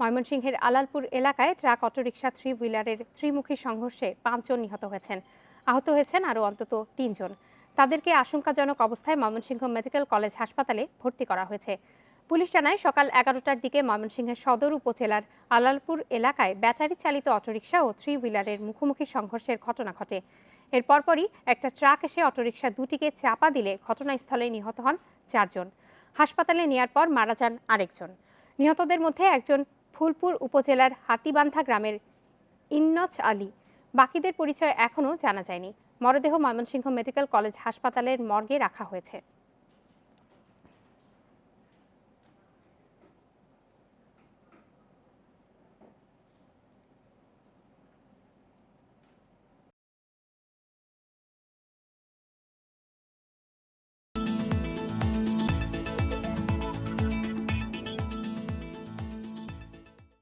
ময়মনসিংহের আলালপুর এলাকায় truck, autorickshaw three হুইলারের ত্রিমুখী সংঘর্ষে পাঁচজন নিহত হয়েছেন। আহত হয়েছেন আরও অন্তত তিনজন। তাদেরকে আশঙ্কাজনক অবস্থায় ময়মনসিংহ মেডিকেল কলেজ হাসপাতালে ভর্তি করা হয়েছে। পুলিশ জানায়, সকাল এগারোটার দিকে ময়মনসিংহের সদর উপজেলার আলালপুর এলাকায় ব্যাটারি চালিত অটোরিকশা ও থ্রি হুইলারের মুখোমুখি সংঘর্ষের ঘটনা ঘটে। এর পরপরই একটা ট্রাক এসে অটোরিকশা দুটিকে চাপা দিলে ঘটনাস্থলেই নিহত হন চারজন। হাসপাতালে নেয়ার পর মারা যান আরেকজন। নিহতদের মধ্যে একজন ফুলপুর উপজেলার হাতিবান্ধা গ্রামের ইন্নচ আলী। বাকিদের পরিচয় এখনও জানা যায়নি। মরদেহ ময়মনসিংহ মেডিকেল কলেজ হাসপাতালের মর্গে রাখা হয়েছে।